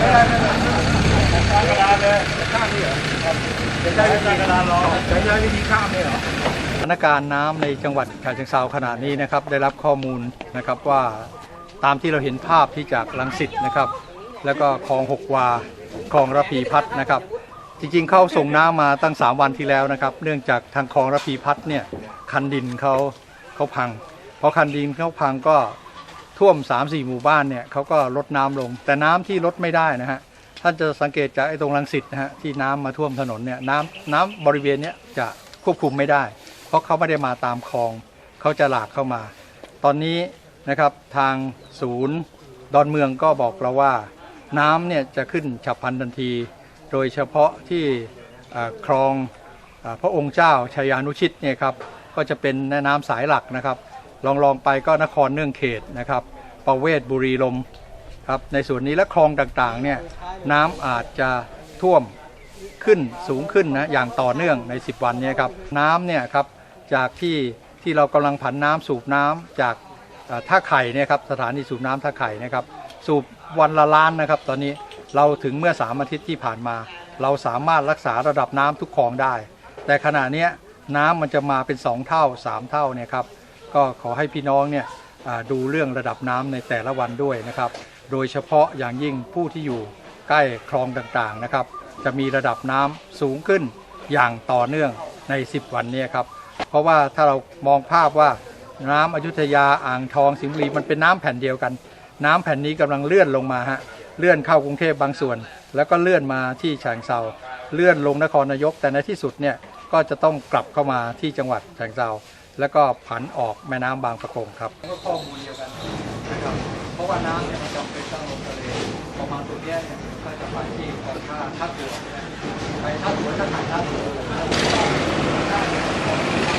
กระดานเลยข้ามนี่เหรอใช้กระดานรอใช้วิธีข้ามนี่เหรอสถานการณ์น้ำในจังหวัดฉะเชิงเทราขณะนี้นะครับได้รับข้อมูลนะครับว่าตามที่เราเห็นภาพที่จากลังสิตนะครับ แล้วก็คลองหกวาคลองระพีพัฒนะครับ จริงๆเข้าส่งน้ำมาตั้ง 3 วันที่แล้วนะครับ เนื่องจากทางคลองระพีพัฒเนี่ยคันดินเขาเขาพังพอคันดินเขาพังก็ ท่วม 3-4 หมู่บ้านเนี่ยเขาก็ลดน้ำลง แต่น้ำที่ลดไม่ได้นะฮะท่านจะสังเกตจากไอ้ตรงลังสิตนะฮะที่น้ำมาท่วมถนนเนี่ยน้ำน้ำบริเวณเนี้ยจะควบคุมไม่ได้ เพราะเขาไม่ได้มาตามคลองเขาจะหลากเข้ามา ตอนนี้นะครับทางศูนย์ดอนเมืองก็บอกเราว่า น้ำเนี่ยจะขึ้นฉับพลันทันที โดยเฉพาะที่คลองอพระองค์เจ้าชัยยานุชิตเนี่ยครับก็จะเป็นแม่น้ำสายหลักนะครับ ลองลองไปก็นครเนื่องเขตนะครับประเวศบุรีลมครับในส่วนนี้และคลองต่างๆเนี่ยน้ำอาจจะท่วมขึ้นสูงขึ้นนะอย่างต่อเนื่องใน 10 วันนี้ครับน้ำเนี่ยครับจากที่ที่เรากำลังผันน้ำสูบน้ำจากท่าไข่เนี่ยครับสถานีสูบน้ำท่าไข่นะครับสูบวันละล้านนะครับ ตอนนี้เราถึงเมื่อ3อาทิตย์ที่ผ่านมา เราสามารถรักษาระดับน้ำทุกคลองได้ แต่ขณะนี้น้ำมันจะมาเป็น 2 เท่า 3 เท่าเนี่ยครับ ก็ขอให้พี่น้องเนี่ยดูเรื่องระดับน้ำในแต่ละวันด้วยนะครับ โดยเฉพาะอย่างยิ่งผู้ที่อยู่ใกล้คลองต่างๆนะครับ จะมีระดับน้ำสูงขึ้นอย่างต่อเนื่องใน 10 วันนี้ครับ เพราะว่าถ้าเรามองภาพว่าน้ำอยุธยาอ่างทองสิงห์บุรีมันเป็นน้ำแผ่นเดียวกัน น้ำแผ่นนี้กำลังเลื่อนลงมาฮะเลื่อนเข้ากรุงเทพบางส่วน แล้วก็เลื่อนมาที่ฉะเชิงเซาเลื่อนลงนครนายก แต่ในที่สุดเนี่ยก็จะต้องกลับเข้ามาที่จังหวัดฉะเชิงเซา แล้วก็ผันออกแม่น้ำบางประกงครับก็ข้อมูลเดียวกันนะครับเพราะว่าน้ำเนี่ยมันจำเป็นต้องลงทะเลประมาณตรงนี้เนี่ยก็จะไปที่คลองท่าท่าเรือไปท่าเรือท่าไหนท่าเรือ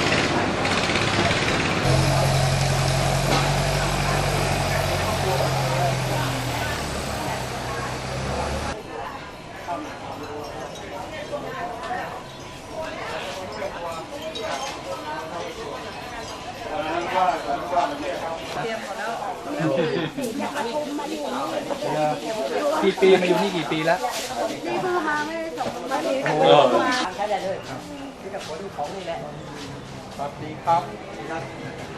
กี่ปีมาอยู่นี่กี่ปีแล้วนี่เพิ่งมาไม่ได้สองวันเองโอ้โหใช้ได้เลยที่กับคนของนี่แหละสวัสดีครับ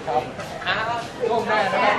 ครับอ้าวร่วมได้นะครับ